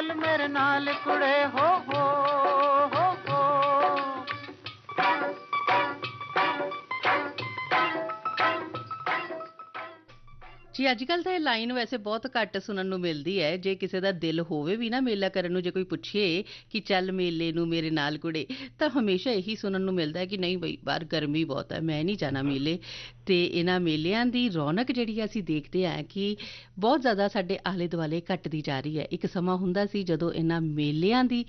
ਚੱਲ ਮੇਰੇ ਨਾਲ ਕੁੜੇ ਹੋ ਹੋ। ਜੀ ਅੱਜ ਕੱਲ ਤਾਂ ਇਹ ਲਾਈਨ ਵੈਸੇ ਬਹੁਤ ਘੱਟ ਸੁਣਨ ਨੂੰ ਮਿਲਦੀ ਹੈ। ਜੇ ਕਿਸੇ ਦਾ ਦਿਲ ਹੋਵੇ ਵੀ ਨਾ ਮੇਲਾ ਕਰਨ ਨੂੰ, ਜੇ ਕੋਈ ਪੁੱਛੇ ਕਿ ਚੱਲ ਮੇਲੇ ਨੂੰ ਮੇਰੇ ਨਾਲ ਕੁੜੇ, ਤਾਂ ਹਮੇਸ਼ਾ ਇਹੀ ਸੁਣਨ ਨੂੰ ਮਿਲਦਾ ਹੈ ਕਿ ਨਹੀਂ ਬਈ, ਬਾਹਰ ਗਰਮੀ ਬਹੁਤ ਹੈ, ਮੈਂ ਨਹੀਂ ਜਾਣਾ ਮੇਲੇ। ਤੇ ਇਹਨਾਂ ਮੇਲਿਆਂ ਦੀ ਰੌਣਕ ਜਿਹੜੀ ਆ, ਅਸੀਂ ਦੇਖਦੇ ਆ ਕਿ ਬਹੁਤ ਜ਼ਿਆਦਾ ਸਾਡੇ ਆਲੇ ਦੁਆਲੇ ਘਟਦੀ ਜਾ ਰਹੀ ਹੈ। ਇੱਕ ਸਮਾਂ ਹੁੰਦਾ ਸੀ ਜਦੋਂ ਇਹਨਾਂ ਮੇਲਿਆਂ ਦੀ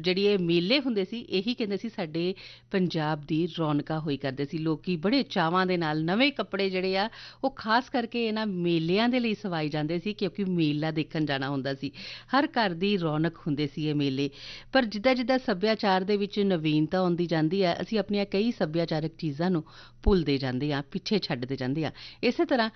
ਜਿਹੜੀ ਇਹ ਮੇਲੇ ਹੁੰਦੇ ਸੀ, ਇਹੀ ਕਹਿੰਦੇ ਸੀ ਸਾਡੇ ਪੰਜਾਬ ਦੀ ਰੌਣਕਾਂ ਹੋਈ ਕਰਦੇ ਸੀ। ਲੋਕੀ ਬੜੇ ਚਾਵਾਂ ਦੇ ਨਾਲ ਨਵੇਂ ਕੱਪੜੇ ਜਿਹੜੇ ਆ, ਉਹ ਖਾਸ ਕਰਕੇ ਇਹਨਾਂ ਮੇਲਿਆਂ ਦੇ ਲਈ ਸਵਾਏ ਜਾਂਦੇ ਸੀ ਕਿਉਂਕਿ ਮੇਲਾ ਦੇਖਣ ਜਾਣਾ ਹੁੰਦਾ ਸੀ। ਹਰ ਘਰ ਦੀ ਰੌਣਕ ਹੁੰਦੇ ਸੀ ਇਹ ਮੇਲੇ। ਪਰ ਜਿੱਦਾਂ ਜਿੱਦਾਂ ਸੱਭਿਆਚਾਰ ਦੇ ਵਿੱਚ ਨਵੀਨਤਾ ਆਉਂਦੀ ਜਾਂਦੀ ਹੈ, ਅਸੀਂ ਆਪਣੀਆਂ ਕਈ ਸੱਭਿਆਚਾਰਕ ਚੀਜ਼ਾਂ ਨੂੰ ਭੁੱਲਦੇ ਜਾਂਦੇ ਹਾਂ, ਪਿੱਛੇ ਛੱਡਦੇ ਜਾਂਦੇ ਹਾਂ। ਇਸੇ ਤਰ੍ਹਾਂ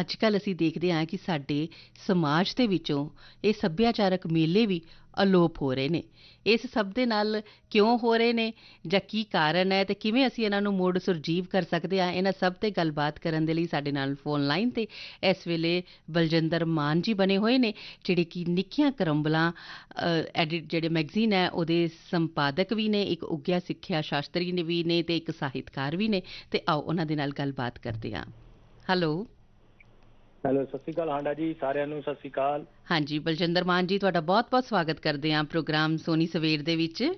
ਅੱਜ ਕੱਲ ਅਸੀਂ ਦੇਖਦੇ ਹਾਂ ਕਿ ਸਾਡੇ ਸਮਾਜ ਦੇ ਵਿੱਚੋਂ ਇਹ ਸੱਭਿਆਚਾਰਕ ਮੇਲੇ ਵੀ ਅਲੋਪ ਹੋ ਰਹੇ ਨੇ। ਇਸ ਸਭ ਦੇ ਨਾਲ ਕਿਉਂ ਹੋ ਰਹੇ ਨੇ ਜਾਂ ਕੀ ਕਾਰਨ ਹੈ ਤੇ ਕਿਵੇਂ ਅਸੀਂ ਇਹਨਾਂ ਨੂੰ ਮੁੜ ਸੁਰਜੀਵ ਕਰ ਸਕਦੇ ਹਾਂ, ਇਹਨਾਂ ਸਭ ਤੇ ਗੱਲਬਾਤ ਕਰਨ ਦੇ ਲਈ ਸਾਡੇ ਨਾਲ ਫੋਨ ਲਾਈਨ ਤੇ ਇਸ ਵੇਲੇ ਬਲਜਿੰਦਰ ਮਾਨ ਜੀ ਬਣੇ ਹੋਏ ਨੇ, ਜਿਹੜੇ ਕਿ ਨਿੱਕੀਆਂ ਕਰੰਬਲਾਂ ਐਡਿਟ ਜਿਹੜੇ ਮੈਗਜ਼ੀਨ ਹੈ, ਉਹਦੇ ਸੰਪਾਦਕ ਵੀ ਨੇ, ਇੱਕ ਉੱਗਿਆ ਸਿੱਖਿਆ ਸ਼ਾਸਤਰੀ ਨੇ ਵੀ ਨੇ ਤੇ ਇੱਕ ਸਾਹਿਤਕਾਰ ਵੀ ਨੇ, ਤੇ ਆਓ ਉਹਨਾਂ ਦੇ ਨਾਲ ਗੱਲਬਾਤ ਕਰਦੇ ਹਾਂ। ਹੈਲੋ ਹੈਲੋ ਸਤਿ ਸ਼੍ਰੀ ਅਕਾਲ ਹਾਂਡਾ ਜੀ ਸਾਰਿਆਂ ਨੂੰ ਸਤਿ ਸ਼੍ਰੀ ਅਕਾਲ। ਹਾਂਜੀ ਬਲਜਿੰਦਰ ਮਾਨ ਜੀ ਤੁਹਾਡਾ ਬਹੁਤ-ਬਹੁਤ ਸਵਾਗਤ ਕਰਦੇ ਹਾਂ ਪ੍ਰੋਗਰਾਮ ਸੋਨੀ ਸਵੇਰ ਦੇ ਵਿੱਚ।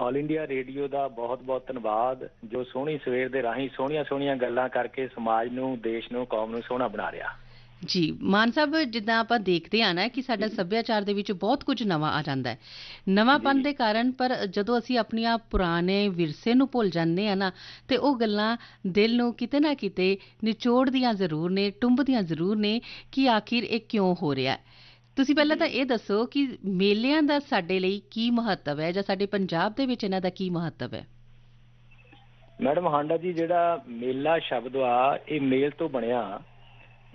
ਆਲ ਇੰਡੀਆ ਰੇਡੀਓ ਦਾ ਬਹੁਤ-ਬਹੁਤ ਧੰਨਵਾਦ ਜੋ ਸੋਹਣੀ ਸਵੇਰ ਦੇ ਰਾਹੀਂ ਸੋਹਣੀਆਂ-ਸੋਹਣੀਆਂ ਗੱਲਾਂ ਕਰਕੇ ਸਮਾਜ ਨੂੰ ਦੇਸ਼ ਨੂੰ ਕੌਮ ਨੂੰ ਸੋਹਣਾ ਬਣਾ ਰਿਹਾ। ਜੀ, ਮਾਨ ਸਾਹਿਬ, ਜਿੱਦਾਂ ਆਪਾਂ ਦੇਖਦੇ ਆ ਨਾ ਕਿ ਸਾਡਾ ਸੱਭਿਆਚਾਰ ਦੇ ਵਿੱਚ ਬਹੁਤ ਕੁਝ ਨਵਾਂ ਆ ਜਾਂਦਾ ਹੈ। ਨਵਾਂਪਨ ਦੇ ਕਾਰਨ ਪਰ ਜਦੋਂ ਅਸੀਂ ਆਪਣੀਆਂ ਪੁਰਾਣੇ ਵਿਰਸੇ ਨੂੰ ਭੁੱਲ ਜਾਂਦੇ ਆ ਨਾ, ਤੇ ਉਹ ਗੱਲਾਂ ਦਿਲ ਨੂੰ ਕਿਤੇ ਨਾ ਕਿਤੇ ਨਿਚੋੜਦੀਆਂ ਜ਼ਰੂਰ ਨੇ, ਟੁੰਬਦੀਆਂ ਜ਼ਰੂਰ ਨੇ ਕਿ ਆਖਿਰ ਇਹ ਕਿਉਂ ਹੋ ਰਿਹਾ ਹੈ। ਤੁਸੀਂ ਪਹਿਲਾਂ ਤਾਂ ਇਹ ਦੱਸੋ ਕਿ ਮੇਲਿਆਂ ਦਾ ਸਾਡੇ ਲਈ ਕੀ ਮਹੱਤਵ ਹੈ ਜਾਂ ਸਾਡੇ ਪੰਜਾਬ ਦੇ ਵਿੱਚ ਇਹਨਾਂ ਦਾ ਕੀ ਮਹੱਤਵ ਹੈ? ਮੈਡਮ, ਹਾਂਡਾ ਜੀ, ਜਿਹੜਾ ਮੇਲਾ ਸ਼ਬਦ ਆ, ਇਹ ਮੇਲ ਤੋਂ ਬਣਿਆ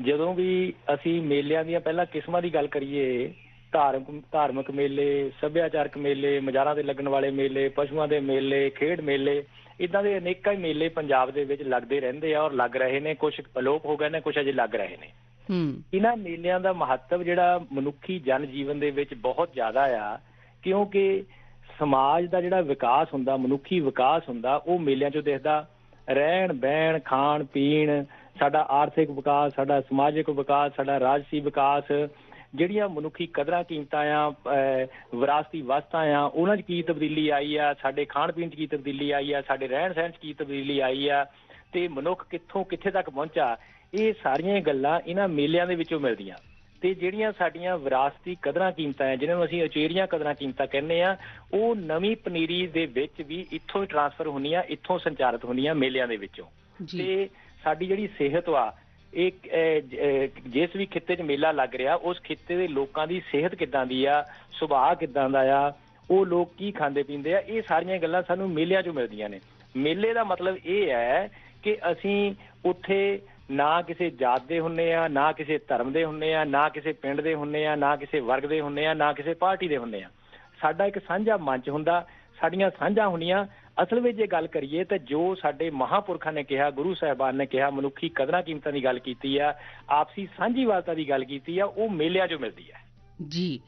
ਜਦੋਂ ਵੀ ਅਸੀਂ ਮੇਲਿਆਂ ਦੀਆਂ ਪਹਿਲਾਂ ਕਿਸਮਾਂ ਦੀ ਗੱਲ ਕਰੀਏ ਧਾਰਮਿਕ ਧਾਰਮਿਕ ਮੇਲੇ ਸੱਭਿਆਚਾਰਕ ਮੇਲੇ ਮਜ਼ਾਰਾਂ ਤੇ ਲੱਗਣ ਵਾਲੇ ਮੇਲੇ ਪਸ਼ੂਆਂ ਦੇ ਮੇਲੇ ਖੇਡ ਮੇਲੇ ਇਦਾਂ ਦੇ ਅਨੇਕਾਂ ਹੀ ਮੇਲੇ ਪੰਜਾਬ ਦੇ ਵਿੱਚ ਲੱਗਦੇ ਰਹਿੰਦੇ ਆ ਔਰ ਲੱਗ ਰਹੇ ਨੇ ਕੁਝ ਅਲੋਪ ਹੋ ਗਏ ਨੇ ਕੁਝ ਅਜੇ ਲੱਗ ਰਹੇ ਨੇ। ਹੂੰ। ਇਹਨਾਂ ਮੇਲਿਆਂ ਦਾ ਮਹੱਤਵ ਜਿਹੜਾ ਮਨੁੱਖੀ ਜਨ ਜੀਵਨ ਦੇ ਵਿੱਚ ਬਹੁਤ ਜ਼ਿਆਦਾ ਆ ਕਿਉਂਕਿ ਸਮਾਜ ਦਾ ਜਿਹੜਾ ਵਿਕਾਸ ਹੁੰਦਾ ਮਨੁੱਖੀ ਵਿਕਾਸ ਹੁੰਦਾ ਉਹ ਮੇਲਿਆਂ 'ਚੋਂ ਦਿਖਦਾ। ਰਹਿਣ ਬਹਿਣ ਖਾਣ ਪੀਣ ਸਾਡਾ ਆਰਥਿਕ ਵਿਕਾਸ ਸਾਡਾ ਸਮਾਜਿਕ ਵਿਕਾਸ ਸਾਡਾ ਰਾਜਸੀ ਵਿਕਾਸ ਜਿਹੜੀਆਂ ਮਨੁੱਖੀ ਕਦਰਾਂ ਕੀਮਤਾਂ ਆ ਵਿਰਾਸਤੀ ਵਸਤਾਂ ਆ ਉਹਨਾਂ 'ਚ ਕੀ ਤਬਦੀਲੀ ਆਈ ਆ? ਸਾਡੇ ਖਾਣ ਪੀਣ 'ਚ ਕੀ ਤਬਦੀਲੀ ਆਈ ਆ? ਸਾਡੇ ਰਹਿਣ ਸਹਿਣ 'ਚ ਕੀ ਤਬਦੀਲੀ ਆਈ ਆ? ਤੇ ਮਨੁੱਖ ਕਿੱਥੋਂ ਕਿੱਥੇ ਤੱਕ ਪਹੁੰਚਾ? ਇਹ ਸਾਰੀਆਂ ਗੱਲਾਂ ਇਹਨਾਂ ਮੇਲਿਆਂ ਦੇ ਵਿੱਚੋਂ ਮਿਲਦੀਆਂ। ਤੇ ਜਿਹੜੀਆਂ ਸਾਡੀਆਂ ਵਿਰਾਸਤੀ ਕਦਰਾਂ ਕੀਮਤਾਂ ਆ ਜਿਨ੍ਹਾਂ ਨੂੰ ਅਸੀਂ ਉਚੇਰੀਆਂ ਕਦਰਾਂ ਕੀਮਤਾਂ ਕਹਿੰਦੇ ਆ ਉਹ ਨਵੀਂ ਪਨੀਰੀ ਦੇ ਵਿੱਚ ਵੀ ਇੱਥੋਂ ਹੀ ਟਰਾਂਸਫਰ ਹੁੰਦੀਆਂ ਇੱਥੋਂ ਸੰਚਾਰਿਤ ਹੁੰਦੀਆਂ ਮੇਲਿਆਂ ਦੇ ਵਿੱਚੋਂ। ਤੇ ਸਾਡੀ ਜਿਹੜੀ ਸਿਹਤ ਵਾ, ਇਹ ਜਿਸ ਵੀ ਖਿੱਤੇ 'ਚ ਮੇਲਾ ਲੱਗ ਰਿਹਾ, ਉਸ ਖਿੱਤੇ ਦੇ ਲੋਕਾਂ ਦੀ ਸਿਹਤ ਕਿੱਦਾਂ ਦੀ ਆ, ਸੁਭਾਅ ਕਿੱਦਾਂ ਦਾ ਆ, ਉਹ ਲੋਕ ਕੀ ਖਾਂਦੇ ਪੀਂਦੇ ਆ, ਇਹ ਸਾਰੀਆਂ ਗੱਲਾਂ ਸਾਨੂੰ ਮੇਲਿਆਂ 'ਚੋਂ ਮਿਲਦੀਆਂ ਨੇ। ਮੇਲੇ ਦਾ ਮਤਲਬ ਇਹ ਹੈ ਕਿ ਅਸੀਂ ਉੱਥੇ ਨਾ ਕਿਸੇ ਜਾਤ ਦੇ ਹੁੰਨੇ ਆ, ਨਾ ਕਿਸੇ ਧਰਮ ਦੇ ਹੁੰਨੇ ਆ, ਨਾ ਕਿਸੇ ਪਿੰਡ ਦੇ ਹੁੰਨੇ ਆ, ਨਾ ਕਿਸੇ ਵਰਗ ਦੇ ਹੁੰਨੇ ਆ, ਨਾ ਕਿਸੇ ਪਾਰਟੀ ਦੇ ਹੁੰਨੇ ਆ। ਸਾਡਾ ਇੱਕ ਸਾਂਝਾ ਮੰਚ ਹੁੰਦਾ, ਸਾਡੀਆਂ ਸਾਂਝਾਂ ਹੁੰਦੀਆਂ ਅਸਲ ਵਿੱਚ ਜੇ ਗੱਲ ਕਰੀਏ ਤਾਂ ਜੋ ਸਾਡੇ ਮਹਾਪੁਰਖਾਂ ਨੇ ਕਿਹਾ ਗੁਰੂ ਸਾਹਿਬਾਨ ਨੇ ਕਿਹਾ ਮਨੁੱਖੀ ਕਦਰਾਂ ਕੀਮਤਾਂ ਦੀ ਗੱਲ ਕੀਤੀ ਆ ਆਪਸੀ ਸਾਂਝੀਵਾਲਤਾ ਦੀ ਗੱਲ ਕੀਤੀ ਆ ਉਹ ਮੇਲਿਆਂ 'ਚੋਂ ਮਿਲਦੀ ਆ। ਜੀ।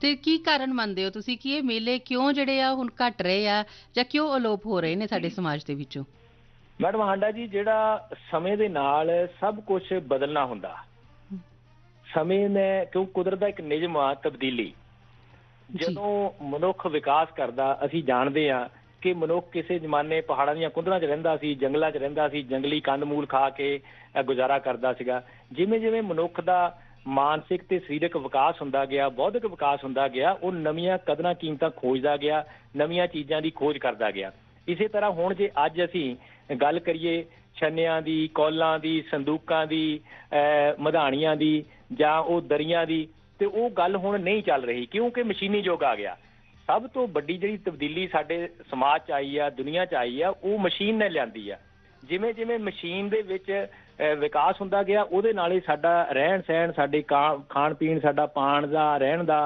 ਤੇ ਕੀ ਕਾਰਨ ਮੰਨਦੇ ਹੋ ਤੁਸੀਂ ਕਿ ਇਹ ਮੇਲੇ ਕਿਉਂ ਜਿਹੜੇ ਆ ਹੁਣ ਘਟ ਰਹੇ ਆ ਜਾਂ ਕਿਉਂ ਅਲੋਪ ਹੋ ਰਹੇ ਨੇ ਸਾਡੇ ਸਮਾਜ ਦੇ ਵਿੱਚੋਂ? ਮੈਡਮ ਹਾਂਡਾ ਜੀ ਜਿਹੜਾ ਸਮੇਂ ਦੇ ਨਾਲ ਸਭ ਕੁਝ ਬਦਲਣਾ ਹੁੰਦਾ। ਸਮੇਂ ਨੇ ਕਿਉਂ ਕੁਦਰਤ ਦਾ ਇੱਕ ਨਿਯਮ ਆ ਤਬਦੀਲੀ। ਜਦੋਂ ਮਨੁੱਖ ਵਿਕਾਸ ਕਰਦਾ ਅਸੀਂ ਜਾਣਦੇ ਆ ਕਿ ਮਨੁੱਖ ਕਿਸੇ ਜ਼ਮਾਨੇ ਪਹਾੜਾਂ ਦੀਆਂ ਕੁੰਦਰਾਂ 'ਚ ਰਹਿੰਦਾ ਸੀ, ਜੰਗਲਾਂ 'ਚ ਰਹਿੰਦਾ ਸੀ, ਜੰਗਲੀ ਕੰਦਮੂਲ ਖਾ ਕੇ ਗੁਜ਼ਾਰਾ ਕਰਦਾ ਸੀਗਾ। ਜਿਵੇਂ ਜਿਵੇਂ ਮਨੁੱਖ ਦਾ ਮਾਨਸਿਕ ਤੇ ਸਰੀਰਕ ਵਿਕਾਸ ਹੁੰਦਾ ਗਿਆ, ਬੌਧਿਕ ਵਿਕਾਸ ਹੁੰਦਾ ਗਿਆ, ਉਹ ਨਵੀਆਂ ਕਦਰਾਂ, ਕੀਮਤਾਂ ਖੋਜਦਾ ਗਿਆ, ਨਵੀਆਂ ਚੀਜ਼ਾਂ ਦੀ ਖੋਜ ਕਰਦਾ ਗਿਆ। ਇਸੇ ਤਰ੍ਹਾਂ ਹੁਣ ਜੇ ਅੱਜ ਅਸੀਂ ਗੱਲ ਕਰੀਏ ਛੰਨਿਆਂ ਦੀ, ਕੌਲਾਂ ਦੀ, ਸੰਦੂਕਾਂ ਦੀ ਅਹ ਮਧਾਣੀਆਂ ਦੀ ਜਾਂ ਉਹ ਦਰੀਆਂ ਦੀ, ਤੇ ਉਹ ਗੱਲ ਹੁਣ ਨਹੀਂ ਚੱਲ ਰਹੀ, ਕਿਉਂਕਿ ਮਸ਼ੀਨੀ ਯੁੱਗ ਆ ਗਿਆ। ਸਭ ਤੋਂ ਵੱਡੀ ਜਿਹੜੀ ਤਬਦੀਲੀ ਸਾਡੇ ਸਮਾਜ 'ਚ ਆਈ ਆ ਦੁਨੀਆ 'ਚ ਆਈ ਆ ਉਹ ਮਸ਼ੀਨ ਨੇ ਲਿਆਂਦੀ ਆ। ਜਿਵੇਂ ਜਿਵੇਂ ਮਸ਼ੀਨ ਦੇ ਵਿੱਚ ਵਿਕਾਸ ਹੁੰਦਾ ਗਿਆ ਉਹਦੇ ਨਾਲ ਹੀ ਸਾਡਾ ਰਹਿਣ ਸਹਿਣ ਸਾਡੇ ਕਾ- ਖਾਣ ਪੀਣ ਸਾਡਾ ਪਾਣ ਦਾ ਰਹਿਣ ਦਾ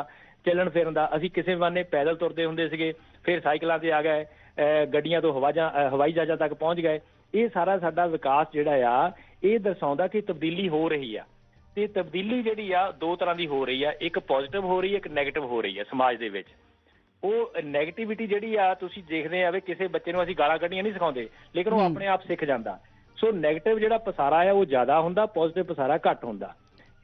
ਚੱਲਣ ਫਿਰਨ ਦਾ ਅਸੀਂ ਕਿਸੇ ਵਾਨੇ ਪੈਦਲ ਤੁਰਦੇ ਹੁੰਦੇ ਸੀਗੇ ਫਿਰ ਸਾਈਕਲਾਂ ਤੇ ਆ ਗਏ ਅਹ, ਗੱਡੀਆਂ ਤੋਂ ਹਵਾਜਾਂ ਅਹ, ਹਵਾਈ ਜਹਾਜ਼ਾਂ ਤੱਕ ਪਹੁੰਚ ਗਏ। ਇਹ ਸਾਰਾ ਸਾਡਾ ਵਿਕਾਸ ਜਿਹੜਾ ਆ ਇਹ ਦਰਸਾਉਂਦਾ ਕਿ ਤਬਦੀਲੀ ਹੋ ਰਹੀ ਆ। ਤੇ ਤਬਦੀਲੀ ਜਿਹੜੀ ਆ ਦੋ ਤਰ੍ਹਾਂ ਦੀ ਹੋ ਰਹੀ ਆ ਇੱਕ ਪੋਜ਼ਿਟਿਵ ਹੋ ਰਹੀ ਹੈ ਇੱਕ ਨੈਗੇਟਿਵ ਹੋ ਰਹੀ ਹੈ ਸਮਾਜ ਦੇ ਵਿੱਚ। ਉਹ 네ਗੇਟਿਵਿਟੀ ਜਿਹੜੀ ਆ ਤੁਸੀਂ ਦੇਖਦੇ ਆ ਵੀ ਕਿਸੇ ਬੱਚੇ ਨੂੰ ਅਸੀਂ ਗਾਲਾਂ ਕੱਢਣੀਆਂ ਨਹੀਂ ਸਿਖਾਉਂਦੇ ਲੇਕਿਨ ਉਹ। ਆਪਣੇ ਆਪ ਸਿੱਖ ਜਾਂਦਾ। ਸੋ 네ਗੇਟਿਵ ਜਿਹੜਾ ਪਸਾਰਾ ਆ ਉਹ ਜ਼ਿਆਦਾ ਹੁੰਦਾ ਪੋਜ਼ਿਟਿਵ ਪਸਾਰਾ ਘੱਟ ਹੁੰਦਾ।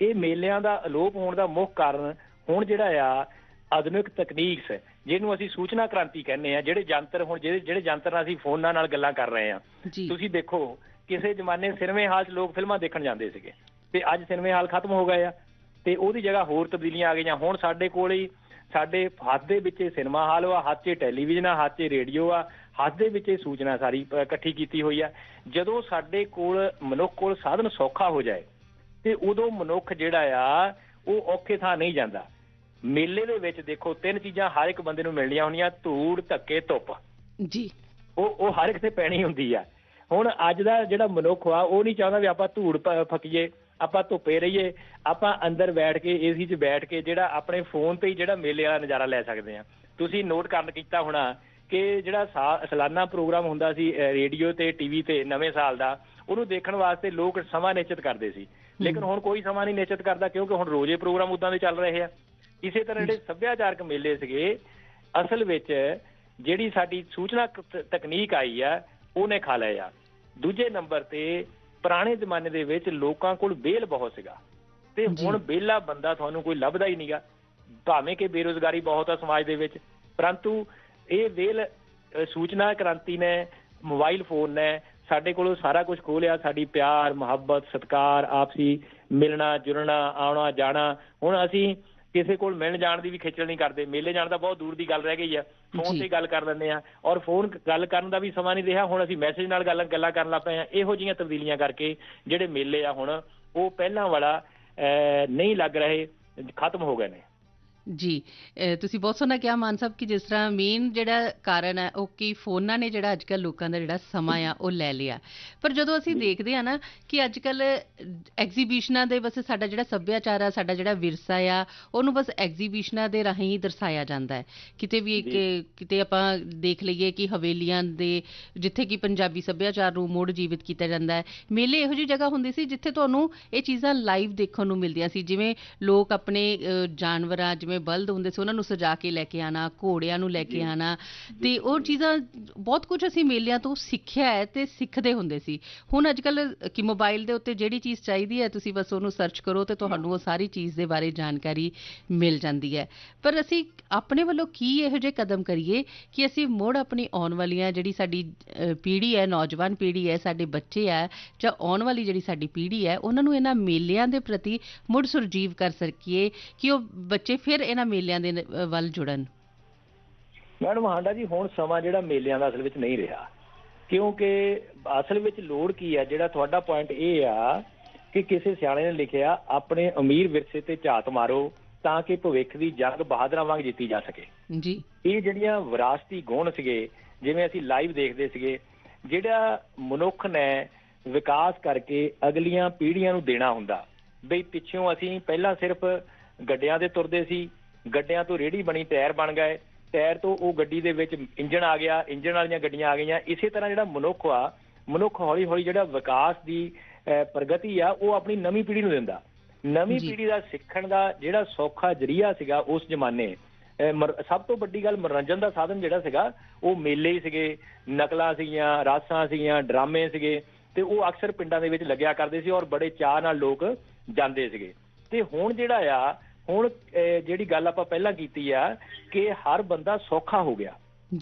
ਇਹ ਮੇਲਿਆਂ ਦਾ ਅਲੋਪ ਹੋਣ ਦਾ ਮੁੱਖ ਕਾਰਨ ਹੁਣ ਜਿਹੜਾ ਆ ਆਧੁਨਿਕ ਤਕਨੀਕਸ ਜਿਹਨੂੰ ਅਸੀਂ ਸੂਚਨਾ ਕ੍ਰਾਂਤੀ ਕਹਿੰਦੇ ਆ ਜਿਹੜੇ ਯੰਤਰ ਹੁਣ ਜਿਹੜੇ ਜਿਹੜੇ ਯੰਤਰ ਨਾਲ ਅਸੀਂ ਫੋਨਾਂ ਨਾਲ ਗੱਲਾਂ ਕਰ ਰਹੇ ਆ। ਤੁਸੀਂ ਦੇਖੋ ਕਿਸੇ ਜ਼ਮਾਨੇ ਸਿਨੇਮੇ ਹਾਲ 'ਚ ਲੋਕ ਫਿਲਮਾਂ ਦੇਖਣ ਜਾਂਦੇ ਸੀਗੇ ਤੇ ਅੱਜ ਸਿਨੇਮੇ ਹਾਲ ਖਤਮ ਹੋ ਗਏ ਆ ਤੇ ਉਹਦੀ ਜਗ੍ਹਾ ਹੋਰ ਤਬਦੀਲੀਆਂ ਆ ਗਈਆਂ। ਹੁਣ ਸਾਡੇ ਕੋਲ ਹੀ ਸਾਡੇ ਹੱਥ ਦੇ ਵਿੱਚ ਹੀ ਸਿਨੇਮਾ ਹਾਲ ਆ ਹੱਥ 'ਚ ਟੈਲੀਵਿਜ਼ਨ ਆ ਹੱਥ 'ਚ ਰੇਡੀਓ ਆ ਹੱਥ ਦੇ ਵਿੱਚ ਹੀ ਸੂਚਨਾ ਸਾਰੀ ਇਕੱਠੀ ਕੀਤੀ ਹੋਈ ਆ। ਜਦੋਂ ਸਾਡੇ ਕੋਲ ਮਨੁੱਖ ਕੋਲ ਸਾਧਨ ਸੌਖਾ ਹੋ ਜਾਏ ਤੇ ਉਦੋਂ ਮਨੁੱਖ ਜਿਹੜਾ ਆ ਉਹ ਔਖੇ ਥਾਂ ਨਹੀਂ ਜਾਂਦਾ। ਮੇਲੇ ਦੇ ਵਿੱਚ ਦੇਖੋ ਤਿੰਨ ਚੀਜ਼ਾਂ ਹਰ ਇੱਕ ਬੰਦੇ ਨੂੰ ਮਿਲਣੀਆਂ ਹੁੰਦੀਆਂ ਧੂੜ ਧੱਕੇ ਧੁੱਪ। ਜੀ। ਉਹ ਉਹ ਹਰ ਇੱਕ ਤੇ ਪੈਣੀ ਹੁੰਦੀ ਆ। ਹੁਣ ਅੱਜ ਦਾ ਜਿਹੜਾ ਮਨੁੱਖ ਆ ਉਹ ਨਹੀਂ ਚਾਹੁੰਦਾ ਵੀ ਆਪਾਂ ਧੂੜ ਫੱਕੀਏ। ਆਪਾਂ ਧੁੱਪੇ ਰਹੀਏ ਆਪਾਂ ਅੰਦਰ ਬੈਠ ਕੇ ਏਸੀ 'ਚ ਬੈਠ ਕੇ ਜਿਹੜਾ ਆਪਣੇ ਫੋਨ ਤੇ ਹੀ ਜਿਹੜਾ ਮੇਲੇ ਵਾਲਾ ਨਜ਼ਾਰਾ ਲੈ ਸਕਦੇ ਆ ਤੁਸੀਂ ਨੋਟ ਕਰਨ ਕੀਤਾ ਹੋਣਾ ਕਿ ਜਿਹੜਾ ਸਾਲਾਨਾ ਪ੍ਰੋਗਰਾਮ ਹੁੰਦਾ ਸੀ ਰੇਡੀਓ ਤੇ ਟੀਵੀ ਤੇ ਨਵੇਂ ਸਾਲ ਦਾ ਉਹਨੂੰ ਦੇਖਣ ਵਾਸਤੇ ਲੋਕ ਸਮਾਂ ਨਿਸ਼ਚਿਤ ਕਰਦੇ ਸੀ। ਲੇਕਿਨ ਹੁਣ ਕੋਈ ਸਮਾਂ ਨਹੀਂ ਨਿਸ਼ਚਿਤ ਕਰਦਾ ਕਿਉਂਕਿ ਹੁਣ ਰੋਜ਼ੇ ਪ੍ਰੋਗਰਾਮ ਉਦਾਂ ਦੇ ਚੱਲ ਰਹੇ ਆ। ਇਸੇ ਤਰ੍ਹਾਂ ਜਿਹੜੇ ਸੱਭਿਆਚਾਰਕ ਮੇਲੇ ਸੀਗੇ ਅਸਲ ਵਿੱਚ ਜਿਹੜੀ ਸਾਡੀ ਸੂਚਨਾ ਤਕਨੀਕ ਆਈ ਆ ਉਹਨੇ ਖਾ ਲਿਆ ਦੂਜੇ ਨੰਬਰ ਤੇ ਪੁਰਾਣੇ ਜ਼ਮਾਨੇ ਦੇ ਵਿੱਚ ਲੋਕਾਂ ਕੋਲ ਬੇਲ ਬਹੁਤ ਸੀਗਾ। ਤੇ। ਹੁਣ ਬੇਲਾ ਬੰਦਾ ਤੁਹਾਨੂੰ ਕੋਈ ਲੱਭਦਾ ਹੀ ਨਹੀਂਗਾ। ਭਾਵੇਂ ਕਿ ਬੇਰੋਜ਼ਗਾਰੀ ਬਹੁਤ ਆ ਸਮਾਜ ਦੇ ਵਿੱਚ ਪਰੰਤੂ ਇਹ ਵੇਲ ਸੂਚਨਾ ਕ੍ਰਾਂਤੀ ਨੇ ਮੋਬਾਈਲ ਫੋਨ ਨੇ ਸਾਡੇ ਕੋਲੋਂ ਸਾਰਾ ਕੁਝ ਖੋਹ ਲਿਆ ਸਾਡੀ ਪਿਆਰ ਮੁਹੱਬਤ ਸਤਿਕਾਰ ਆਪਸੀ ਮਿਲਣਾ ਜੁਲਣਾ ਆਉਣਾ ਜਾਣਾ। ਹੁਣ ਅਸੀਂ ਕਿਸੇ ਕੋਲ ਮਿਲਣ ਜਾਣ ਦੀ ਵੀ ਖੇਚਲ ਨਹੀਂ ਕਰਦੇ। ਮੇਲੇ ਜਾਣ ਦਾ ਬਹੁਤ ਦੂਰ ਦੀ ਗੱਲ ਰਹਿ ਗਈ ਆ। ਫੋਨ। ਤੇ ਗੱਲ ਕਰ ਲੈਂਦੇ ਆ। ਔਰ ਫੋਨ ਗੱਲ ਕਰਨ ਦਾ ਵੀ ਸਮਾਂ ਨਹੀਂ ਰਿਹਾ। ਹੁਣ ਅਸੀਂ ਮੈਸੇਜ ਨਾਲ ਗੱਲ ਗੱਲਾਂ ਕਰਨ ਲੱਗ ਪਏ ਆ। ਇਹੋ ਜਿਹੀਆਂ ਤਬਦੀਲੀਆਂ ਕਰਕੇ ਜਿਹੜੇ ਮੇਲੇ ਆ ਹੁਣ ਉਹ ਪਹਿਲਾਂ ਵਾਲਾ ਨਹੀਂ ਲੱਗ ਰਹੇ ਖਤਮ ਹੋ ਗਏ ਨੇ। ਜੀ ਤੁਸੀਂ ਬਹੁਤ ਸੋਹਣਾ ਕਿਹਾ ਮਾਨ ਸਾਹਿਬ ਕਿ ਜਿਸ ਤਰ੍ਹਾਂ ਮੇਨ ਜਿਹੜਾ ਕਾਰਨ ਹੈ ਉਹ ਕਿ ਫੋਨਾਂ ਨੇ ਜਿਹੜਾ ਅੱਜਕੱਲ ਲੋਕਾਂ ਦਾ ਜਿਹੜਾ ਸਮਾਂ ਆ ਉਹ ਲੈ ਲਿਆ। ਪਰ ਜਦੋਂ ਅਸੀਂ ਦੇਖਦੇ ਆ ਨਾ ਕਿ ਅੱਜਕੱਲ ਐਗਜ਼ੀਬਿਸ਼ਨਾਂ ਦੇ ਬਸ ਸਾਡਾ ਜਿਹੜਾ ਸੱਭਿਆਚਾਰ ਆ ਸਾਡਾ ਜਿਹੜਾ ਵਿਰਸਾ ਆ ਉਹਨੂੰ ਬਸ ਐਗਜ਼ੀਬਿਸ਼ਨਾਂ ਦੇ ਰਾਹੀਂ ਹੀ ਦਰਸਾਇਆ ਜਾਂਦਾ ਹੈ। ਕਿਤੇ ਵੀ ਇੱਕ ਕਿਤੇ ਆਪਾਂ ਦੇਖ ਲਈਏ ਕਿ ਹਵੇਲੀਆਂ ਦੇ ਜਿੱਥੇ ਕਿ ਪੰਜਾਬੀ ਸੱਭਿਆਚਾਰ ਨੂੰ ਮੁੜ ਜੀਵਿਤ ਕੀਤਾ ਜਾਂਦਾ ਹੈ ਮੇਲੇ ਇਹੋ ਜਿਹੀ ਜਗ੍ਹਾ ਹੁੰਦੀ ਸੀ ਜਿੱਥੇ ਤੁਹਾਨੂੰ ਇਹ ਚੀਜ਼ਾਂ ਲਾਈਵ ਦੇਖਣ ਨੂੰ ਮਿਲਦੀਆਂ ਸੀ। ਜਿਵੇਂ ਲੋਕ ਆਪਣੇ ਜਾਨਵਰਾਂ ਜਿਵੇਂ ਬਲਦ ਹੁੰਦੇ ਸੀ, ਉਹਨਾਂ ਨੂੰ ਸਜਾ ਕੇ ਲੈ ਕੇ ਆਣਾ, ਘੋੜਿਆਂ ਨੂੰ ਲੈ ਕੇ ਆਣਾ। ਤੇ ਉਹ ਚੀਜ਼ਾਂ, ਬਹੁਤ ਕੁਝ ਅਸੀਂ ਮੇਲਿਆਂ ਤੋਂ ਸਿੱਖਿਆ ਹੈ ਤੇ ਸਿੱਖਦੇ ਹੁੰਦੇ ਸੀ। ਹੁਣ ਅੱਜ ਕੱਲ ਕਿ ਮੋਬਾਈਲ ਦੇ ਉੱਤੇ ਜਿਹੜੀ ਚੀਜ਼ ਚਾਹੀਦੀ ਹੈ, ਤੁਸੀਂ ਬਸ ਉਹਨੂੰ ਸਰਚ ਕਰੋ ਤੇ ਤੁਹਾਨੂੰ ਉਹ ਸਾਰੀ ਚੀਜ਼ ਦੇ ਬਾਰੇ ਜਾਣਕਾਰੀ ਮਿਲ ਜਾਂਦੀ ਹੈ। ਪਰ ਅਸੀਂ ਆਪਣੇ ਵੱਲੋਂ ਕੀ ਇਹੋ ਜਿਹੇ ਕਦਮ ਕਰੀਏ ਕਿ ਅਸੀਂ ਮੁੜ ਆਪਣੀ ਆਉਣ ਵਾਲੀਆਂ ਜਿਹੜੀ ਸਾਡੀ ਪੀੜ੍ਹੀ ਹੈ, ਨੌਜਵਾਨ ਪੀੜ੍ਹੀ ਹੈ, ਸਾਡੇ ਬੱਚੇ ਹੈ ਜਾਂ ਆਉਣ ਵਾਲੀ ਜਿਹੜੀ ਸਾਡੀ ਪੀੜ੍ਹੀ ਹੈ, ਉਹਨਾਂ ਨੂੰ ਇਹਨਾਂ ਮੇਲਿਆਂ ਦੇ ਪ੍ਰਤੀ ਮੁੜ ਸੁਰਜੀਵ ਕਰ ਸਕੀਏ ਕਿ ਉਹ ਬੱਚੇ ਫਿਰ ਇਹਨਾਂ ਮੇਲਿਆਂ ਦੇ ਵੱਲ ਜੁੜਨ? ਮੈਡਮ ਹਾਂਡਾ ਜੀ ਹੁਣ ਸਮਾਂ ਜਿਹੜਾ ਮੇਲਿਆਂ ਦਾ ਅਸਲ ਵਿੱਚ ਨਹੀਂ ਰਿਹਾ। ਕਿਉਂਕਿ ਅਸਲ ਵਿੱਚ ਲੋੜ ਕੀ ਆ ਜਿਹੜਾ ਤੁਹਾਡਾ ਪੁਆਇੰਟ ਇਹ ਆ ਕਿ ਕਿਸੇ ਸਿਆਣੇ ਨੇ ਲਿਖਿਆ ਆਪਣੇ ਅਮੀਰ ਵਿਰਸੇ ਤੇ ਝਾਤ ਮਾਰੋ ਤਾਂ ਕਿ ਭਵਿੱਖ ਦੀ ਜੰਗ ਬਹਾਦਰਾਂ ਵਾਂਗ ਜਿੱਤੀ ਜਾ ਸਕੇ। ਜੀ। ਇਹ ਜਿਹੜੀਆਂ ਵਿਰਾਸਤੀ ਗੁਣ ਸੀਗੇ ਜਿਵੇਂ ਅਸੀਂ ਲਾਈਵ ਦੇਖਦੇ ਸੀਗੇ ਜਿਹੜਾ ਮਨੁੱਖ ਨੇ ਵਿਕਾਸ ਕਰਕੇ ਅਗਲੀਆਂ ਪੀੜ੍ਹੀਆਂ ਨੂੰ ਦੇਣਾ ਹੁੰਦਾ ਬਈ ਪਿੱਛੋਂ ਅਸੀਂ ਪਹਿਲਾਂ ਸਿਰਫ ਗੱਡਿਆਂ ਤੇ ਤੁਰਦੇ ਸੀ ਗੱਡਿਆਂ ਤੋਂ ਰੇੜੀ ਬਣੀ ਟਾਇਰ ਬਣ ਗਏ। ਟਾਇਰ ਤੋਂ ਉਹ ਗੱਡੀ ਦੇ ਵਿੱਚ ਇੰਜਣ ਆ ਗਿਆ ਇੰਜਣ ਵਾਲੀਆਂ ਗੱਡੀਆਂ ਆ ਗਈਆਂ। ਇਸੇ ਤਰ੍ਹਾਂ ਜਿਹੜਾ ਮਨੁੱਖ ਆ ਮਨੁੱਖ ਹੌਲੀ ਹੌਲੀ ਜਿਹੜਾ ਵਿਕਾਸ ਦੀ ਪ੍ਰਗਤੀ ਆ ਉਹ ਆਪਣੀ ਨਵੀਂ ਪੀੜ੍ਹੀ ਨੂੰ ਦਿੰਦਾ। ਨਵੀਂ। ਪੀੜ੍ਹੀ ਦਾ ਸਿੱਖਣ ਦਾ ਜਿਹੜਾ ਸੌਖਾ ਜਰੀਆ ਸੀਗਾ ਉਸ ਜ਼ਮਾਨੇ ਸਭ ਤੋਂ ਵੱਡੀ ਗੱਲ ਮਨੋਰੰਜਨ ਦਾ ਸਾਧਨ ਜਿਹੜਾ ਸੀਗਾ ਉਹ ਮੇਲੇ ਹੀ ਸੀਗੇ ਨਕਲਾਂ ਸੀਗੀਆਂ ਰਾਸਾਂ ਸੀਗੀਆਂ ਡਰਾਮੇ ਸੀਗੇ। ਤੇ ਉਹ ਅਕਸਰ ਪਿੰਡਾਂ ਦੇ ਵਿੱਚ ਲੱਗਿਆ ਕਰਦੇ ਸੀ ਔਰ ਬੜੇ ਚਾਅ ਨਾਲ ਲੋਕ ਜਾਂਦੇ ਸੀਗੇ। ਤੇ ਹੁਣ ਜਿਹੜਾ ਆ ਹੁਣ ਜਿਹੜੀ ਗੱਲ ਆਪਾਂ ਪਹਿਲਾਂ ਕੀਤੀ ਆ ਕਿ ਹਰ ਬੰਦਾ ਸੌਖਾ ਹੋ ਗਿਆ।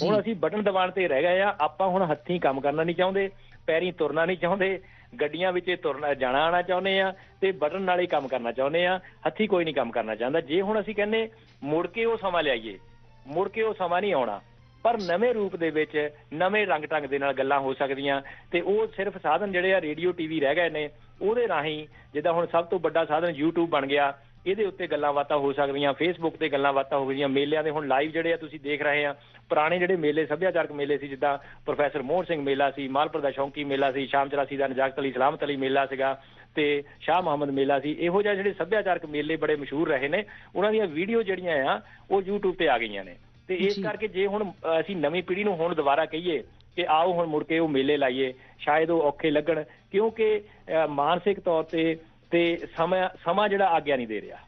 ਹੁਣ ਅਸੀਂ ਬਟਨ ਦਬਾਉਣ ਤੇ ਰਹਿ ਗਏ ਆ ਆਪਾਂ ਹੁਣ ਹੱਥੀਂ ਕੰਮ ਕਰਨਾ ਨਹੀਂ ਚਾਹੁੰਦੇ ਪੈਰੀਂ ਤੁਰਨਾ ਨਹੀਂ ਚਾਹੁੰਦੇ ਗੱਡੀਆਂ ਵਿੱਚ ਤੁਰਨਾ ਜਾਣਾ ਆਣਾ ਚਾਹੁੰਦੇ ਆ ਤੇ ਬਟਨ ਨਾਲ ਹੀ ਕੰਮ ਕਰਨਾ ਚਾਹੁੰਦੇ ਆ ਹੱਥੀਂ ਕੋਈ ਨਹੀਂ ਕੰਮ ਕਰਨਾ ਚਾਹੁੰਦਾ। ਜੇ ਹੁਣ ਅਸੀਂ ਕਹਿੰਨੇ ਮੁੜ ਕੇ ਉਹ ਸਮਾਂ ਲਿਆਈਏ ਮੁੜ ਕੇ ਉਹ ਸਮਾਂ ਨਹੀਂ ਆਉਣਾ ਪਰ ਨਵੇਂ ਰੂਪ ਦੇ ਵਿੱਚ ਨਵੇਂ ਰੰਗ ਢੰਗ ਦੇ ਨਾਲ ਗੱਲਾਂ ਹੋ ਸਕਦੀਆਂ ਤੇ ਉਹ ਸਿਰਫ ਸਾਧਨ ਜਿਹੜੇ ਆ ਰੇਡੀਓ ਟੀਵੀ ਰਹਿ ਗਏ ਨੇ ਉਹਦੇ ਰਾਹੀਂ ਜਿੱਦਾਂ ਹੁਣ ਸਭ ਤੋਂ ਵੱਡਾ ਸਾਧਨ YouTube ਬਣ ਗਿਆ ਇਹਦੇ ਉੱਤੇ ਗੱਲਾਂ ਬਾਤਾਂ ਹੋ ਸਕਦੀਆਂ ਫੇਸਬੁੱਕ ਤੇ ਗੱਲਾਂ ਬਾਤਾਂ ਹੋ ਗਈਆਂ ਮੇਲਿਆਂ ਦੇ ਹੁਣ ਲਾਈਵ ਜਿਹੜੇ ਆ ਤੁਸੀਂ ਦੇਖ ਰਹੇ ਆ ਪੁਰਾਣੇ ਜਿਹੜੇ ਮੇਲੇ ਸੱਭਿਆਚਾਰਕ ਮੇਲੇ ਸੀ ਜਿੱਦਾਂ ਪ੍ਰੋਫੈਸਰ ਮੋਹਨ ਸਿੰਘ ਮੇਲਾ ਸੀ ਮਾਲਪੁਰ ਦਾ ਸ਼ੌਂਕੀ ਮੇਲਾ ਸੀ ਸ਼ਾਮ 84 ਦਾ ਨਜਾਕਤ ਅਲੀ ਸਲਾਮਤ ਅਲੀ ਮੇਲਾ ਸੀਗਾ ਤੇ ਸ਼ਾਹ ਮੁਹੰਮਦ ਮੇਲਾ ਸੀ ਇਹੋ ਜਿਹੇ ਜਿਹੜੇ ਸੱਭਿਆਚਾਰਕ ਮੇਲੇ ਬੜੇ ਮਸ਼ਹੂਰ ਰਹੇ ਨੇ ਉਹਨਾਂ ਦੀਆਂ ਵੀਡੀਓ ਜਿਹੜੀਆਂ ਆ ਉਹ YouTube ਤੇ ਆ ਗਈਆਂ ਨੇ ਤੇ ਇਸ। ਕਰਕੇ ਜੇ ਹੁਣ ਅਸੀਂ ਨਵੀਂ ਪੀੜ੍ਹੀ ਨੂੰ ਹੁਣ ਦੁਬਾਰਾ ਕਹੀਏ ਕਿ ਆਓ ਹੁਣ ਮੁੜ ਕੇ ਉਹ ਮੇਲੇ ਲਾਈਏ ਸ਼ਾਇਦ ਉਹ ਔਖੇ ਲੱਗਣ ਕਿਉਂਕਿ ਮਾਨਸਿਕ ਤੌਰ ਤੇ ਤੇ ਸਮਾਂ ਸਮਾਂ ਜਿਹੜਾ ਆਗਿਆ ਨਹੀਂ ਦੇ ਰਿਹਾ।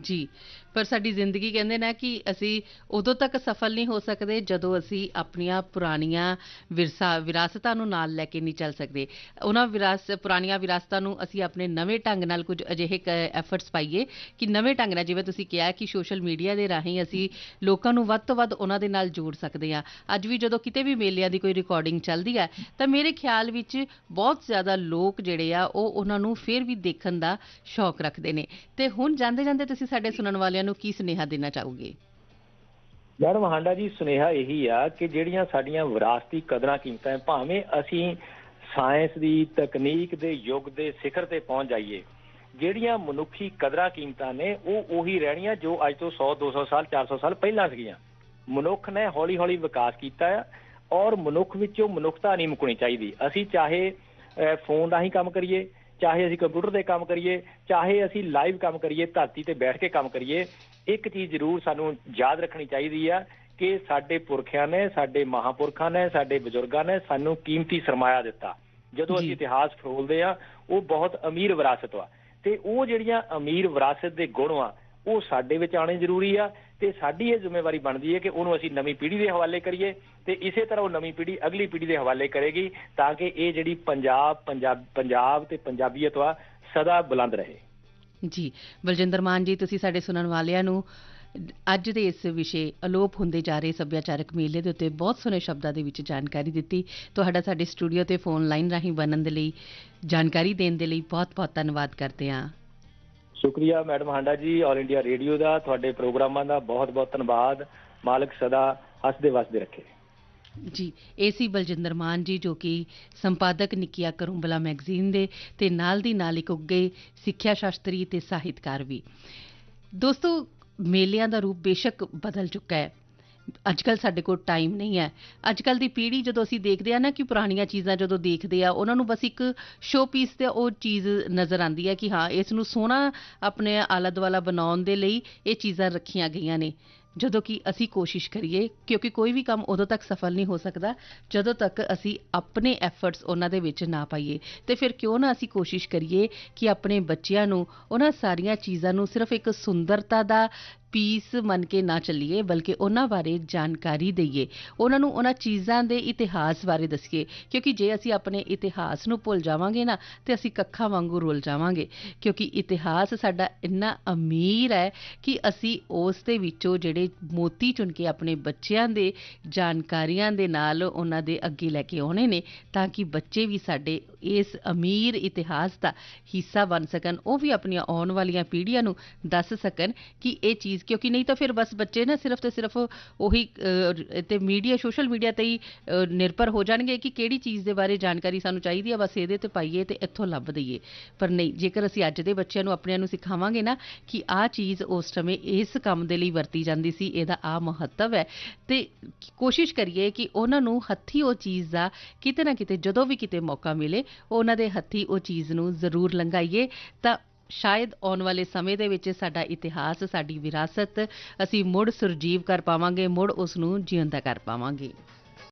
ਜੀ। ਪਰ ਸਾਡੀ ਜ਼ਿੰਦਗੀ ਕਹਿੰਦੇ ਨਾ ਕਿ ਅਸੀਂ ਉਦੋਂ ਤੱਕ ਸਫਲ ਨਹੀਂ ਹੋ ਸਕਦੇ ਜਦੋਂ ਅਸੀਂ ਆਪਣੀਆਂ ਪੁਰਾਣੀਆਂ ਵਿਰਸਾ, ਵਿਰਾਸਤਾਂ ਨੂੰ ਨਾਲ ਲੈ ਕੇ ਨਹੀਂ ਚੱਲ ਸਕਦੇ। ਉਹਨਾਂ ਵਿਰਾਸ, ਪੁਰਾਣੀਆਂ ਵਿਰਾਸਤਾਂ ਨੂੰ ਅਸੀਂ ਆਪਣੇ ਨਵੇਂ ਢੰਗ ਨਾਲ ਕੁਝ ਅਜਿਹੇ ਐਫਰਟਸ ਪਾਈਏ ਕਿ ਨਵੇਂ ਢੰਗ ਨਾਲ, ਜਿਵੇਂ ਤੁਸੀਂ ਕਿਹਾ ਕਿ ਸੋਸ਼ਲ ਮੀਡੀਆ ਦੇ ਰਾਹੀਂ ਅਸੀਂ ਲੋਕਾਂ ਨੂੰ ਵੱਧ ਤੋਂ ਵੱਧ ਉਹਨਾਂ ਦੇ ਨਾਲ ਜੋੜ ਸਕਦੇ ਹਾਂ। ਅੱਜ ਵੀ ਜਦੋਂ ਕਿਤੇ ਵੀ ਮੇਲਿਆਂ ਦੀ ਕੋਈ ਰਿਕਾਰਡਿੰਗ ਚੱਲਦੀ ਹੈ, ਤਾਂ ਮੇਰੇ ਖਿਆਲ ਵਿੱਚ ਬਹੁਤ ਜ਼ਿਆਦਾ ਲੋਕ ਜਿਹੜੇ ਆ, ਉਹ ਉਹਨਾਂ ਨੂੰ ਫਿਰ ਵੀ ਦੇਖਣ ਦਾ ਸ਼ੌਕ ਰੱਖਦੇ ਨੇ। ਤੇ ਹੁਣ ਜਾਂਦੇ ਜਾਂਦੇ ਤੁਸੀਂ ਸਾਡੇ ਸੁਣਨ ਵਾਲਿਆਂ ਨੂੰ ਕੀ ਸੁਨੇਹਾ ਦੇਣਾ ਚਾਹੋਗੇ? ਮੈਡਮ ਹਾਂਡਾ ਜੀ, ਸੁਨੇਹਾ ਇਹੀ ਆ ਕਿ ਜਿਹੜੀਆਂ ਸਾਡੀਆਂ ਵਿਰਾਸਤੀ ਕਦਰਾਂ ਕੀਮਤਾਂ ਭਾਵੇਂ ਅਸੀਂ ਸਾਇੰਸ ਦੀ, ਤਕਨੀਕ ਦੇ ਯੁੱਗ ਦੇ ਸਿਖਰ ਤੇ ਪਹੁੰਚ ਜਾਈਏ, ਜਿਹੜੀਆਂ ਮਨੁੱਖੀ ਕਦਰਾਂ ਕੀਮਤਾਂ ਨੇ, ਉਹ ਉਹੀ ਰਹਿਣੀਆਂ ਜੋ ਅੱਜ ਤੋਂ 100 200 ਸਾਲ 400 ਸਾਲ ਪਹਿਲਾਂ ਸੀਗੀਆਂ। ਮਨੁੱਖ ਨੇ ਹੌਲੀ ਹੌਲੀ ਵਿਕਾਸ ਕੀਤਾ ਆ ਔਰ ਮਨੁੱਖ ਵਿੱਚੋਂ ਮਨੁੱਖਤਾ ਨਹੀਂ ਮੁੱਕਣੀ ਚਾਹੀਦੀ। ਅਸੀਂ ਚਾਹੇ ਫੋਨ ਰਾਹੀਂ ਕੰਮ ਕਰੀਏ ਚਾਹੇ ਅਸੀਂ ਕੰਪਿਊਟਰ ਤੇ ਕੰਮ ਕਰੀਏ ਚਾਹੇ ਅਸੀਂ ਲਾਈਵ ਕੰਮ ਕਰੀਏ ਧਰਤੀ ਤੇ ਬੈਠ ਕੇ ਕੰਮ ਕਰੀਏ ਇੱਕ ਚੀਜ਼ ਜ਼ਰੂਰ ਸਾਨੂੰ ਯਾਦ ਰੱਖਣੀ ਚਾਹੀਦੀ ਆ ਕਿ ਸਾਡੇ ਪੁਰਖਿਆਂ ਨੇ ਸਾਡੇ ਮਹਾਪੁਰਖਾਂ ਨੇ ਸਾਡੇ ਬਜ਼ੁਰਗਾਂ ਨੇ ਸਾਨੂੰ ਕੀਮਤੀ ਸਰਮਾਇਆ ਦਿੱਤਾ ਜਦੋਂ। ਅਸੀਂ ਇਤਿਹਾਸ ਫਰੋਲਦੇ ਆ ਉਹ ਬਹੁਤ ਅਮੀਰ ਵਿਰਾਸਤ ਵਾ ਤੇ ਉਹ ਜਿਹੜੀਆਂ ਅਮੀਰ ਵਿਰਾਸਤ ਦੇ ਗੁਣ ਆ ਉਹ ਸਾਡੇ ਵਿੱਚ ਆਣੇ ਜ਼ਰੂਰੀ ਆ ਤੇ ਸਾਡੀ ਇਹ ਜ਼ਿੰਮੇਵਾਰੀ ਬਣਦੀ ਹੈ ਕਿ ਉਹਨੂੰ ਅਸੀਂ ਨਵੀਂ ਪੀੜ੍ਹੀ ਦੇ ਹਵਾਲੇ ਕਰੀਏ ਤੇ ਇਸੇ ਤਰ੍ਹਾਂ ਉਹ ਨਵੀਂ ਪੀੜ੍ਹੀ ਅਗਲੀ ਪੀੜ੍ਹੀ ਦੇ ਹਵਾਲੇ ਕਰੇਗੀ ਤਾਂ ਕਿ ਇਹ ਜਿਹੜੀ ਪੰਜਾਬ ਪੰਜਾਬ ਪੰਜਾਬ ਤੇ ਪੰਜਾਬੀਅਤ ਵਾ ਸਦਾ ਬੁਲੰਦ ਰਹੇ। ਜੀ, ਬਲਜਿੰਦਰ ਮਾਨ ਜੀ, ਤੁਸੀਂ ਸਾਡੇ ਸੁਣਨ ਵਾਲਿਆਂ ਨੂੰ ਅੱਜ ਦੇ ਇਸ ਵਿਸ਼ੇ ਅਲੋਪ ਹੁੰਦੇ ਜਾ ਰਹੇ ਸੱਭਿਆਚਾਰਕ ਮੇਲੇ ਦੇ ਉੱਤੇ ਬਹੁਤ ਸੋਹਣੇ ਸ਼ਬਦਾਂ ਦੇ ਵਿੱਚ ਜਾਣਕਾਰੀ ਦਿੱਤੀ। ਤੁਹਾਡਾ ਸਾਡੇ ਸਟੂਡੀਓ ਤੇ ਫੋਨ ਲਾਈਨ ਰਾਹੀਂ ਬਣਨ ਦੇ ਲਈ ਜਾਣਕਾਰੀ ਦੇਣ ਦੇ ਲਈ ਬਹੁਤ-ਬਹੁਤ ਧੰਨਵਾਦ ਕਰਦੇ ਹਾਂ। ਸ਼ੁਕਰੀਆ ਮੈਡਮ ਹਾਂਡਾ ਜੀ ਆਲ ਇੰਡੀਆ ਰੇਡੀਓ ਦਾ, ਤੁਹਾਡੇ ਪ੍ਰੋਗਰਾਮਾਂ ਦਾ ਬਹੁਤ-ਬਹੁਤ ਧੰਨਵਾਦ। ਮਾਲਕ ਸਦਾ ਹੱਸਦੇ ਵਸਦੇ ਰੱਖੇ। ਜੀ ਏਸੀ ਬਲਜਿੰਦਰ ਮਾਨ ਜੀ ਜੋ ਕਿ ਸੰਪਾਦਕ ਨਿੱਕੀਆ ਕਰੂੰਬਲਾ ਮੈਗਜ਼ੀਨ ਦੇ ਤੇ ਨਾਲ ਦੀ ਨਾਲ ਇੱਕ ਉੱਗੇ ਸਿੱਖਿਆ ਸ਼ਾਸਤਰੀ ਤੇ ਸਾਹਿਤਕਾਰ ਵੀ। ਦੋਸਤੋ, ਮੇਲਿਆਂ ਦਾ ਰੂਪ ਬੇਸ਼ੱਕ ਬਦਲ ਚੁੱਕਾ ਹੈ। ਅੱਜ ਕੱਲ ਸਾਡੇ ਕੋਲ ਟਾਈਮ ਨਹੀਂ ਹੈ। ਅੱਜ ਕੱਲ ਦੀ ਪੀੜ੍ਹੀ ਜਦੋਂ ਅਸੀਂ ਦੇਖਦੇ ਆ ਨਾ ਕਿ ਪੁਰਾਣੀਆਂ ਚੀਜ਼ਾਂ ਜਦੋਂ ਦੇਖਦੇ ਆ, ਉਹਨਾਂ ਨੂੰ ਬਸ ਇੱਕ ਸ਼ੋ ਪੀਸ ਤੇ ਉਹ ਚੀਜ਼ ਨਜ਼ਰ ਆਉਂਦੀ ਹੈ ਕਿ ਹਾਂ, ਇਸ ਨੂੰ ਸੋਹਣਾ ਆਪਣੇ ਆਲਾ ਦੁਆਲਾ ਬਣਾਉਣ ਦੇ ਲਈ ਇਹ ਚੀਜ਼ਾਂ ਰੱਖੀਆਂ ਗਈਆਂ ਨੇ। ਜਦੋਂ ਕਿ ਅਸੀਂ ਕੋਸ਼ਿਸ਼ ਕਰੀਏ, ਕਿਉਂਕਿ ਕੋਈ ਵੀ ਕੰਮ ਉਦੋਂ ਤੱਕ ਸਫਲ ਨਹੀਂ ਹੋ ਸਕਦਾ, ਜਦੋਂ ਤੱਕ ਅਸੀਂ ਆਪਣੇ ਐਫਰਟਸ ਉਹਨਾਂ ਦੇ ਵਿੱਚ ਨਾ ਪਾਈਏ। ਤੇ ਫਿਰ ਕਿਉਂ ਨਾ ਅਸੀਂ ਕੋਸ਼ਿਸ਼ ਕਰੀਏ ਕਿ ਆਪਣੇ ਬੱਚਿਆਂ ਨੂੰ ਉਹਨਾਂ ਸਾਰੀਆਂ ਚੀਜ਼ਾਂ ਨੂੰ ਸਿਰਫ ਇੱਕ ਸੁੰਦਰਤਾ ਦਾ ਪੀਸ ਮੰਨ ਕੇ ਨਾ ਚੱਲੀਏ, ਬਲਕਿ ਉਹਨਾਂ ਬਾਰੇ ਜਾਣਕਾਰੀ ਦਈਏ। ਉਹਨਾਂ ਨੂੰ ਉਹਨਾਂ ਚੀਜ਼ਾਂ ਦੇ ਇਤਿਹਾਸ ਬਾਰੇ ਦੱਸੀਏ, ਕਿਉਂਕਿ ਜੇ ਅਸੀਂ ਆਪਣੇ ਇਤਿਹਾਸ ਨੂੰ ਭੁੱਲ ਜਾਵਾਂਗੇ ਨਾ, ਤੇ ਅਸੀਂ ਕੱਖਾਂ ਵਾਂਗੂ ਰੁੱਲ ਜਾਵਾਂਗੇ। ਕਿਉਂਕਿ ਇਤਿਹਾਸ ਸਾਡਾ ਇੰਨਾ ਅਮੀਰ ਹੈ ਕਿ ਅਸੀਂ ਉਸ ਦੇ ਵਿੱਚੋਂ ਜਿਹੜੇ ਮੋਤੀ ਚੁਣ ਕੇ ਆਪਣੇ ਬੱਚਿਆਂ ਦੇ ਜਾਣਕਾਰੀਆਂ ਦੇ ਨਾਲ ਉਹਨਾਂ ਦੇ ਅੱਗੇ ਲੈ ਕੇ ਆਉਣੇ ਨੇ, ਤਾਂ ਕਿ ਬੱਚੇ ਵੀ ਸਾਡੇ ਇਸ ਅਮੀਰ ਇਤਿਹਾਸ ਦਾ ਹਿੱਸਾ ਬਣ ਸਕਣ। ਉਹ ਵੀ ਆਪਣੀਆਂ ਆਉਣ ਵਾਲੀਆਂ ਪੀੜ੍ਹੀਆਂ ਨੂੰ ਦੱਸ ਸਕਣ ਕਿ ਇਹ ਚੀਜ਼ ਕਿਉਂਕਿ ਨਹੀਂ ਤਾਂ ਫਿਰ ਬਸ ਬੱਚੇ ਨਾ ਸਿਰਫ ਤੇ ਸਿਰਫ ਉਹੀ ਅਹ, ਤੇ ਮੀਡੀਆ ਸੋਸ਼ਲ ਮੀਡੀਆ ਤੇ ਹੀ ਨਿਰਭਰ ਹੋ ਜਾਣਗੇ ਕਿ ਕਿਹੜੀ ਚੀਜ਼ ਦੇ ਬਾਰੇ ਜਾਣਕਾਰੀ ਸਾਨੂੰ ਚਾਹੀਦੀ ਹੈ ਬਸ ਇਹਦੇ ਤੇ ਪਾਈਏ ਤੇ ਇੱਥੋਂ ਲੱਭ ਦਈਏ। ਪਰ ਨਹੀਂ ਜੇਕਰ ਅਸੀਂ ਅੱਜ ਦੇ ਬੱਚਿਆਂ ਨੂੰ ਆਪਣਿਆਂ ਨੂੰ ਸਿਖਾਵਾਂਗੇ ਨਾ ਕਿ ਆਹ ਚੀਜ਼ ਉਸ ਸਮੇਂ ਇਸ ਕੰਮ ਦੇ ਲਈ ਵਰਤੀ ਜਾਂਦੀ ਸੀ ਇਹਦਾ ਆ ਮਹੱਤਵ ਹੈ ਤੇ ਕੋਸ਼ਿਸ਼ ਕਰੀਏ ਕਿ ਉਹਨਾਂ ਨੂੰ ਹੱਥੀ ਉਹ ਚੀਜ਼ ਦਾ ਕਿਤੇ ਨਾ ਕਿਤੇ ਜਦੋਂ ਵੀ ਕਿਤੇ ਮੌਕਾ ਮਿਲੇ ਉਹਨਾਂ ਦੇ ਹੱਥੀ ਉਹ ਚੀਜ਼ ਨੂੰ ਜ਼ਰੂਰ ਲੰਘਾਈਏ ਤਾਂ ਸ਼ਾਇਦ ਆਉਣ ਵਾਲੇ ਸਮੇਂ ਦੇ ਵਿੱਚ ਸਾਡਾ ਇਤਿਹਾਸ, ਸਾਡੀ ਵਿਰਾਸਤ ਅਸੀਂ ਮੁੜ ਸੁਰਜੀਵ ਕਰ ਪਾਵਾਂਗੇ, ਮੁੜ ਉਸ ਨੂੰ ਜਿਉਂਦਾ ਕਰ ਪਾਵਾਂਗੇ।